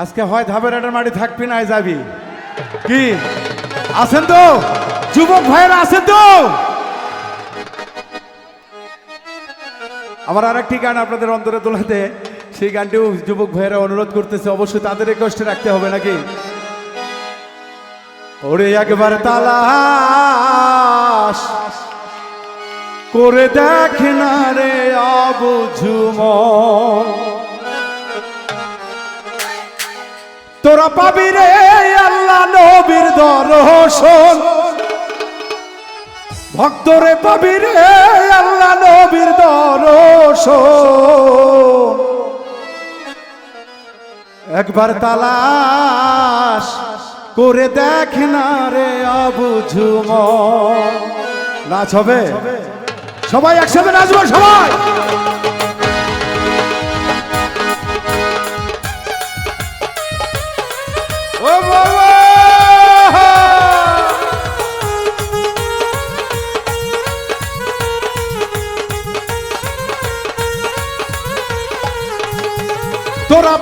আজকে হয় ধাবের আটার মাটি থাকবি না যাবি। কি? আছেন তো? যুবক ভাইয়েরা আছেন তো? আমার আর একটি গান আপনাদের অন্তরে তোলাতে, সেই গানটিও যুবক ভাইয়েরা অনুরোধ করতেছে, অবশ্যই তাদের কষ্টে রাখতে হবে নাকি? ওরে একবার তালাশ করে দেখ না রে অবুঝুম তোরা পাবি রে আল্লাহ নবীর দর্শন। ভক্তরে পাবি রে আল্লাহ নবীর দর্শন। একবার তালাশ করে দেখ না রে অবুঝুম নাচ হবে। সবাই একসাথে নাচবো, সবাই। তোরা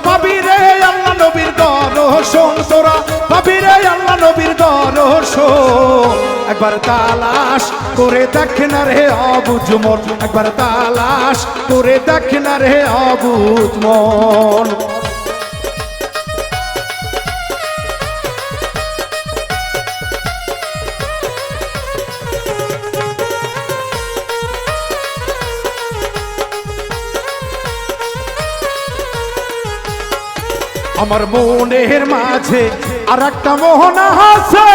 পাবি রে আল্লাহ নবীর দর্শন তোরা পাবি রে আল্লাহ নবীর দর্শন একবার তালাশ করে দেখ না রে অবুঝ মন একবার তালাশ করে দেখ না রে অবুঝ মন আমার মনের মাঝে আর একটা মোহনা আছে।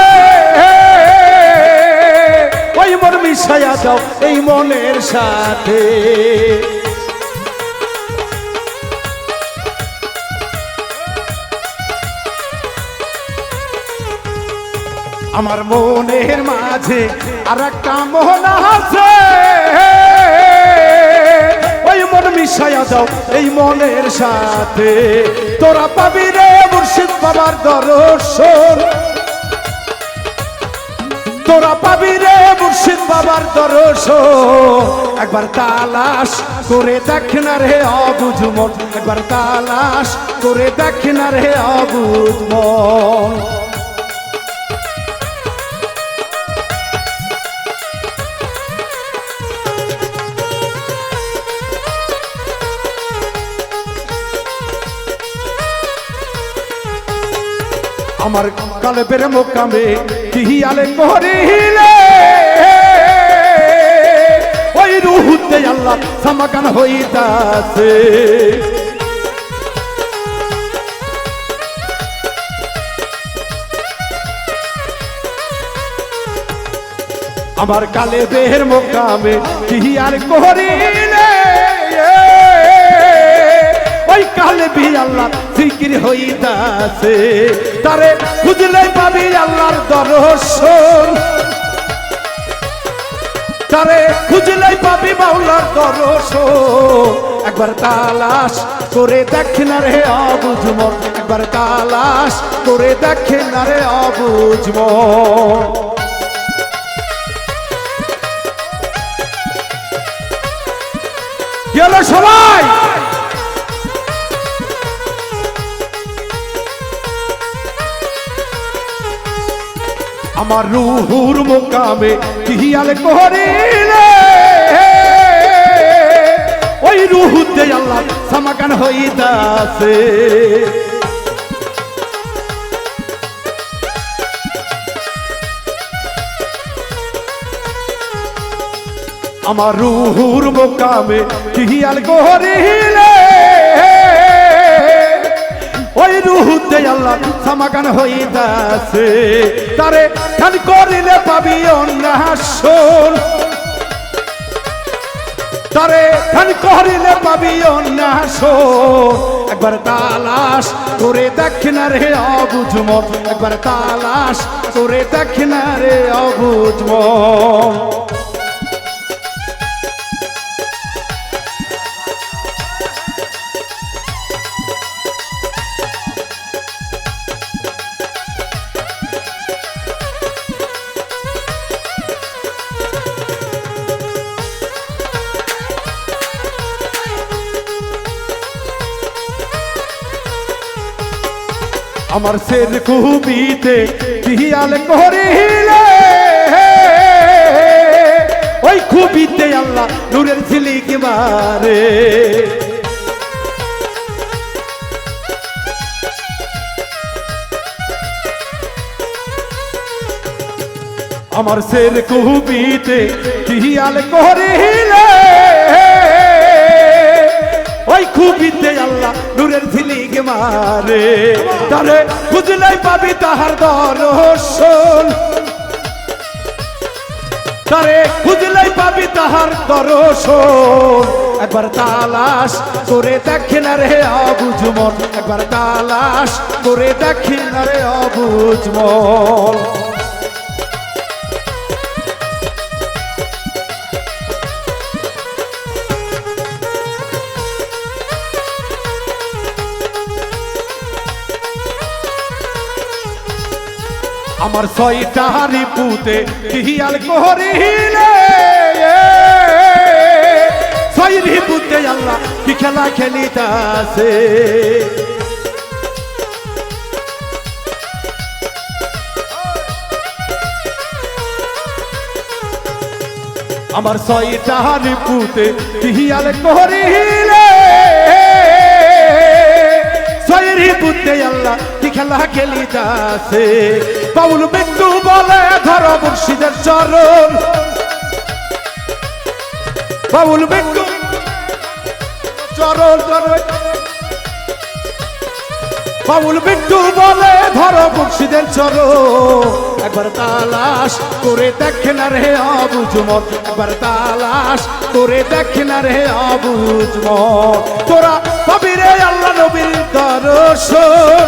ওই মন মিশাইয়া দাও এই মনের সাথে। আমার মনের মাঝে আর একটা মোহনা আছে। ওই মন মিশাইয়া দাও, এই মনের সাথে। তোরা পাবি রে মুর্শিদ বাবার দর্শন। তোরা পাবি রে মুর্শিদ বাবার দর্শন। একবার তালাশ করে দেখ না রে অবুঝ মন। একবার তালাশ করে দেখ না রে অবুঝ মন। আমার কালেবের মোকামে কিহিয়ালে করিলে। ওই রুহুতে আল্লাহ সমাগান হইতাছে। আমার কালে বেহের মোকামে কিহিয়ার করিলে। ওই কালে বি আল্লাহ জিকির হইতাছে। তারে খুঁজলে পাবি আল্লাহর দর্শন। তারে খুঁজলে পাবি বাউলার দর্শন। একবার তালাশ করে দেখ না রে অবুঝম একবার তালাশ করে দেখ না রে অবুঝম গেল সবাই! আমার রুহুর মোকামে কিহিয়াল করিলে? ওই রুহুতে আল্লাহ সমাগান হইতাছে। আমার রুহুর মোকামে কিহিয়াল করিলে? ওই রুহুতে আল্লাহ সমাগান হইতাছে। তারে খান করিলে পাবি অন্যাসন তারে খান করিলে পাবি অন্যাসন একবার তালাশ করে দেখ না রে অবুঝম একবার তালাশ করে দেখ না রে অবুঝম আমার সের কুবিতে পিয়াল করিলে। ওই খুবিতে আল্লাহ নূরের ঝিলিক মারে। আমার সের কুবিতে পিয়াল করিলে। ওই খুবিতে আল্লাহ নূরের ঝিলিক মারে। তারে বুঝলাই পাবি তাহার দর্শন। তারে খুঁজলাই পাবি তাহার দর্শন। একবার তালাশ করে দেখে না রে অবুঝ মন একবার তালাশ করে দেখে না রে অবুঝ আমার ছয়টা রিপুতে কিহিয়াল করিলে। ছয় রিপুতে আল্লাহ কি খেলা খেলিতাছে? আমার ছয়টা রিপুতে কিহিয়াল করিলে। ছয়রি বুদ্ধে আল্লাহ কি খেলা খেলিতাছে? বাউল বিন্দু বলে, ধর মুর্শিদের চরণ। বাউল বিন্দু চরণ চরণ বাউল বিন্দু বলে, ধরো মুর্শিদের চরণ। একবার তালাশ করে দেখে না রে অবুঝ মন একবার তালাশ করে দেখে না রে অবুঝ মন তোরা পাবি রে আল্লাহ নবীর দর্শন।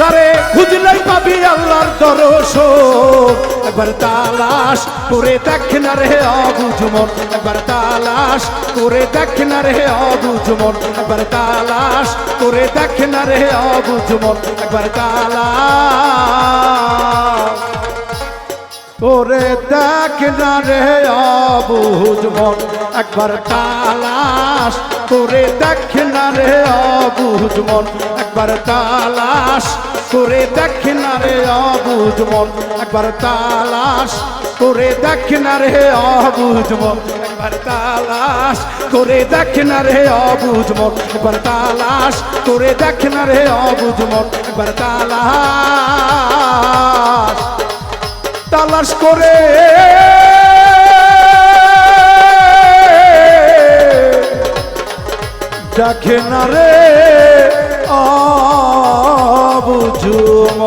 তারে খুঁজলেই পাবি আল্লাহর দর্শন একবার তালাশ করে দেখ না রে অবুঝ মন একবার তালাশ করে দেখ না রে অবুঝ মন একবার তালাশ করে দেখ না রে অবুঝ মন একবার তালাশ করে দেখ না রে অবুঝ মন একবার তালাশ করে দেখ না রে অবুঝ মন, একবার তালাশ করে দেখ না রে অবুঝ মন, একবার তালাশ করে দেখ না রে অবুঝ মন, একবার তালাশ করে দেখ না রে অবুঝ মন, একবার তালাশ করে দেখ না রে অবুঝ মন, একবার তালাশ। তালাশ করে দেখে না রে আবুঝুম